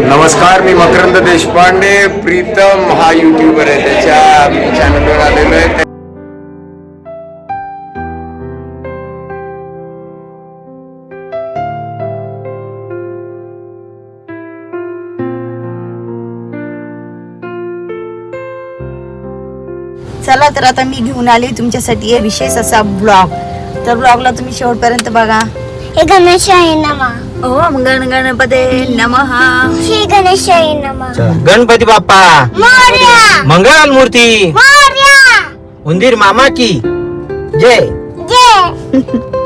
नमस्कार मी मकरंद देशपांडे प्रीतम हा युट्यूबर आहे त्याच्या चॅनलवर आलेलो आहे. चला तर आता मी घेऊन आले तुमच्यासाठी विशेष असा ब्लॉग तर ब्लॉगला तुम्ही शेवटपर्यंत बघा. हे गणेश आहे नमा। ओम गण गणपते नमः। श्री गणेश आहे नमा गणपती बाप्पा। मोर्या। मंगल मूर्ती। मोर्या। उंदीर मामा की। जय। जय।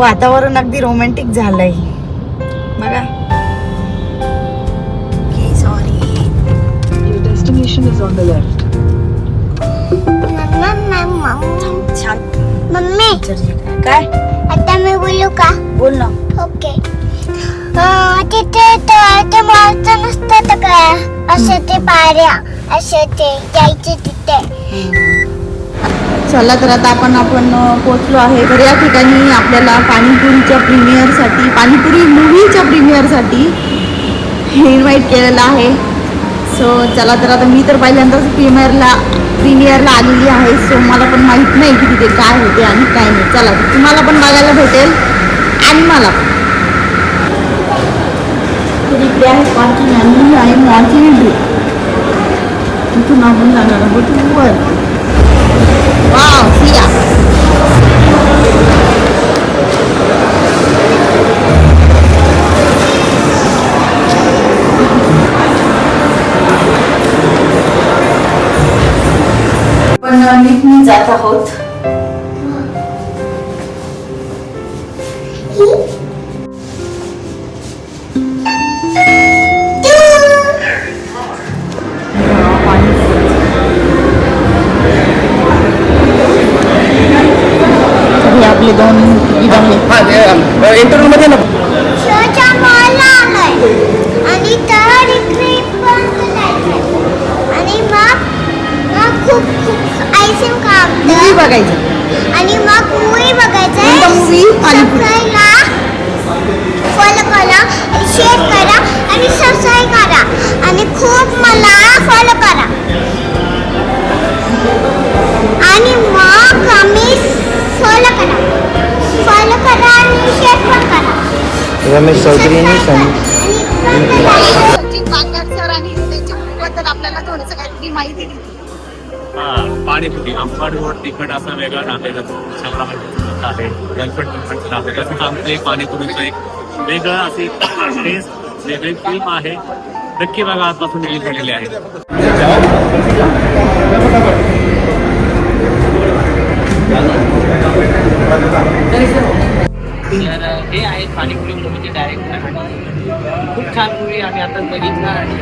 वातावरण अगदी रोमॅन्टिक झालंय. बघा. Sorry Your destination is on the left. Mamma mamma छान. मम्मी काय? आता मी बोलू का? बोल ना. ओके अं, तिथे तर ते नसतं असं ते पाऱ्या असं ते जायचे तिथे. चला तर आता आपण आपण पोचलो आहे. तर या ठिकाणी आपल्याला पाणीपुरीच्या प्रीमियरसाठी पाणीपुरी मूवीच्या प्रीमियरसाठी इन्व्हाइट केलेलं आहे. सो चला तर आता मी तर पहिल्यांदाच प्रीमियरला प्रीमियरला आलेली आहे. सो मला पण माहीत नाही की तिथे काय होते आणि काय नाही. चला तुम्हाला पण बघायला भेटेल आणि मला पण. आहे पार्किंग आणि आहे मॉलची इथून आपण जाणार आहोत वर. 好，对呀。आपले दोन इंटरव्ह्यू मध्ये ना? आणि मग मूवी बघायचं. आणि मग मूवी फॉलो करा शेअर करा आणि सबस्क्राईब करा. आणि खूप मला रमेश चौधरी यांनी हा, पाणीपुरी आंबट गोड तिखट असा वेगळा आहे. आमचं एक पाणीपुरीचं एक वेगळं असे टेस्ट वेगळी फिल्म आहे. नक्की बघा आजपासून रिलीज झालेली आहे. तर हे आहेत पाणीपुरी मूवीचे डायरेक्टर आणि खूप छान मूवी आम्ही आता बघितला आणि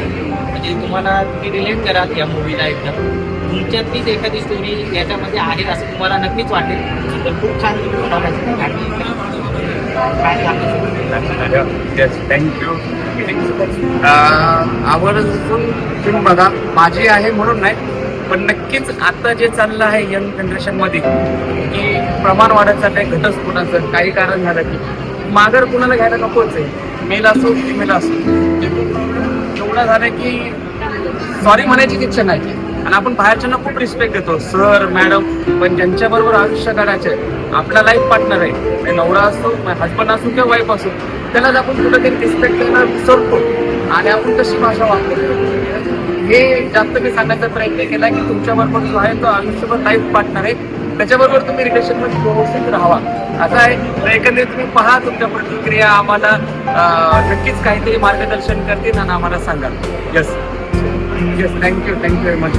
म्हणजे तुम्हाला तुम्ही रिलेट कराल या मूवीला एकदम तुमच्यातलीच एखादी स्टोरी याच्यामध्ये आहे असं तुम्हाला नक्कीच वाटेल. तर खूप छान काय थँक्यू आवर्जून फिल्म बघा. माझी आहे म्हणून नाही पण नक्कीच आता जे चाललं आहे यंग जनरेशनमध्ये की प्रमाण वाढत चाललंय घटस्फोटाचं काही कारण झालं की. माघार कुणाला घ्यायला नकोच आहे. मेल असो फिमेल असो. एवढं झालं की सॉरी म्हणायची इच्छा नाही. आणि आपण बाहेरच्यांना खूप रिस्पेक्ट देतो. सर मॅडम पण ज्यांच्या बरोबर आयुष्य आहे आपला लाईफ पार्टनर आहे. नवरा असो हजबंड असो किंवा वाईफ असो त्यालाच आपण कुठेतरी रिस्पेक्ट देणार विसरतो. आणि आपण तशी भाषा वापरतो हे जास्त मी सांगण्याचा प्रयत्न केला की तुमच्याबरोबर जो आहे तो आयुष्यभर लाईफ पार्टनर आहे. त्याच्याबरोबर तुम्ही रिलेशनमध्ये व्यवस्थित राहावा. असं आहे एकंदरीत तुम्ही पहा तुमच्या प्रतिक्रिया आम्हाला. नक्कीच काहीतरी मार्गदर्शन करतील आणि आम्हाला सांगाल. Yes yes thank you thank you very much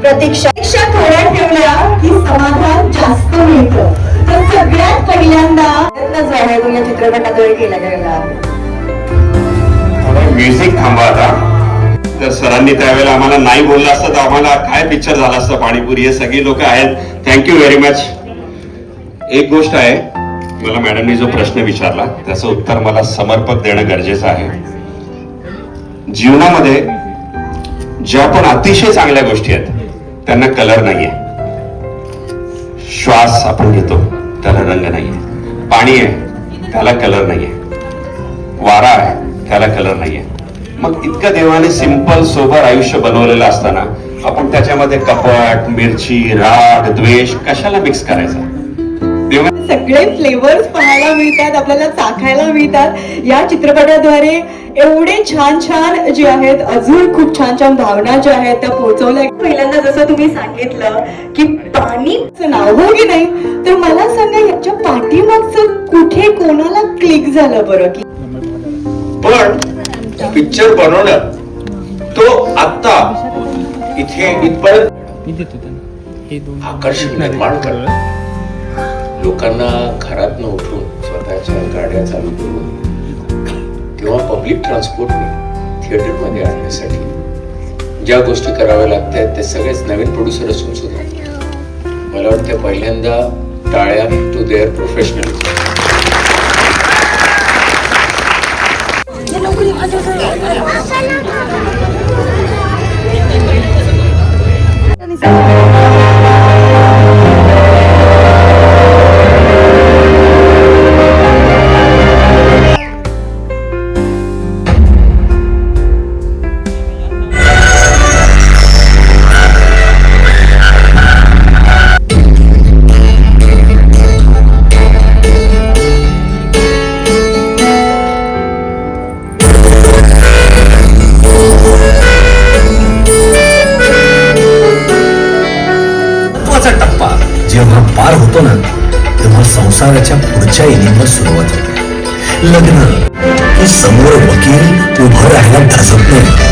Pratiksha. थोड्या ठेवल्या की समाधान जास्त मिळतं. तर सगळ्यात पहिल्यांदा प्रयत्न या चित्रपटाद्वारे केला गेला म्युझिक थांबा आता. तर सरांनी त्यावेळेला आम्हाला नाही बोललं असतं तर आम्हाला काय पिक्चर झाला असतं? पाणीपुरी हे सगळी लोक आहेत. थँक्यू व्हेरी मच एक गोष्ट आहे मला मॅडमनी जो प्रश्न विचारला त्याचं उत्तर मला समर्पक देणं गरजेचं आहे. जीवनामध्ये ज्या पण अतिशय चांगल्या गोष्टी आहेत त्यांना कलर नाहीये. श्वास आपण घेतो त्याला रंग नाहीये. पाणी आहे त्याला कलर नाहीये. वारा आहे त्याला कलर नाहीये. मग इतकं देवाने सिंपल सोबर आयुष्य बनवलेलं असताना आपण त्याच्यामध्ये कपट मिरची राग द्वेष कशाला मिक्स करायचा? सगळे फ्लेवर्स पाहायला मिळतात आपल्याला चाखायला मिळतात. या चित्रपटाद्वारे एवढे छान छान जे आहेत अजून खूप छान छान भावना ज्या आहेत त्या पोहोचवल्या. पहिल्यांदा जसं तुम्ही सांगितलं की पाणी नाव हो की नाही तर मला सांगा याच्या पाठीमागचं कुठे कोणाला क्लिक झालं बरं की? पण पिक्चर बनवणं तो आता इथे इथपर्यंत आकर्षण निर्माण करणं लोकांना घरातनं उठून स्वतःच्या गाड्या चालू करून किंवा पब्लिक ट्रान्सपोर्टने थिएटरमध्ये आणण्यासाठी ज्या गोष्टी कराव्या लागतात ते सगळेच नवीन प्रोड्युसर असून सुद्धा. मला वाटतं पहिल्यांदा टाळ्या टू देअर प्रोफेशनल महत्त्वाचा होतो ना तेव्हा संसाराच्या पुढच्या इनिंगला सुरुवात होते. लग्न की समोर वकील उभं राहायला धजत नाही.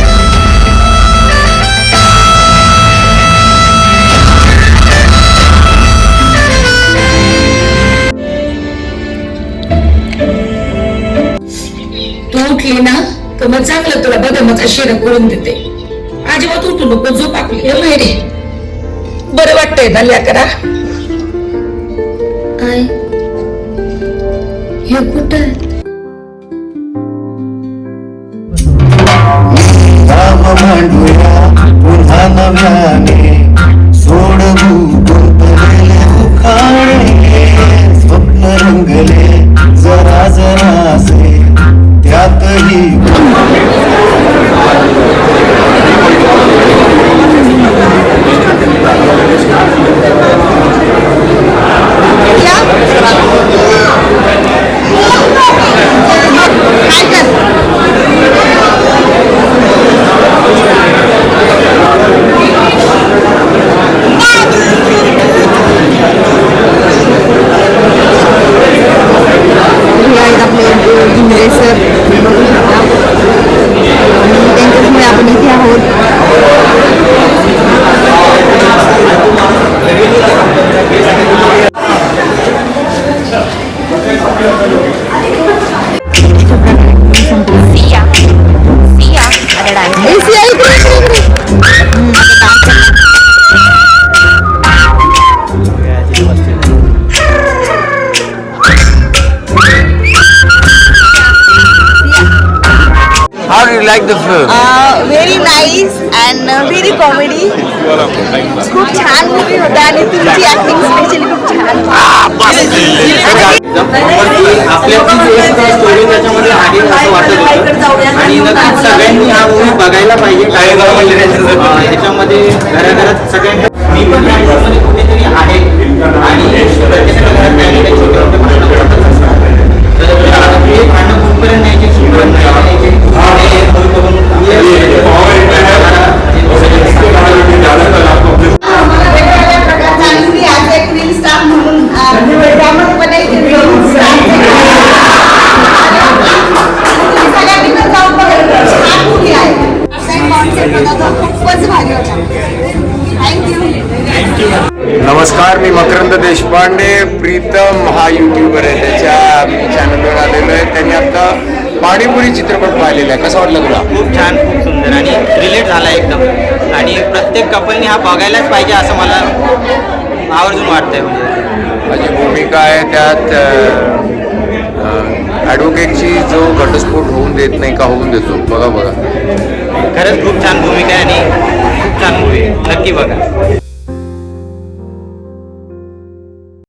तू उठली ना तर मग चांगलं तुला बदामाचा शिरा करून देते. अजिबात उठू नको झोप आपली. हे बरं वाटतंय ना लेकरा हे कुठं राम मांडूया पुन्हा नव्याने सोडवू गुंतलेले उखाणे स्वप्न रंगले जरा How you like the film? Very nice and very comedy खूप छान मूवी होता आणि तुमची ऍक्टिंग स्पेशली खूप छान स्टोरी त्याच्यामध्ये आहे असं वाटत होतं आणि नक्कीच सगळ्यांनी हा मूवी बघायला पाहिजे काय ह्याच्यामध्ये घराघरात सगळ्यांना मी पण याच्यामध्ये कुठेतरी आहे आणि प्रत्येकाच्या घरात छोटे मोठे भांडणं असतात. तर हे भांडणं कुठपर्यंत न्यायचे देशपांडे प्रीतम हा युट्यूबर आहे. त्याच्या मी चॅनलवर आलेलो आहे. त्यांनी आता पाणीपुरी चित्रपट पाहिलेला आहे. कसा वाटला तुला? खूप छान खूप सुंदर आणि रिलेट झाला एकदम. आणि प्रत्येक कपलनी हा बघायलाच पाहिजे असं मला आवर्जून वाटतंय म्हणजे. माझी भूमिका आहे त्यात ॲडव्होकेटची जो घटस्फोट होऊन देत नाही का होऊन देतो. बघा बघा. खरंच खूप छान भूमिका आहे आणि खूप छान मूवी नक्की बघा.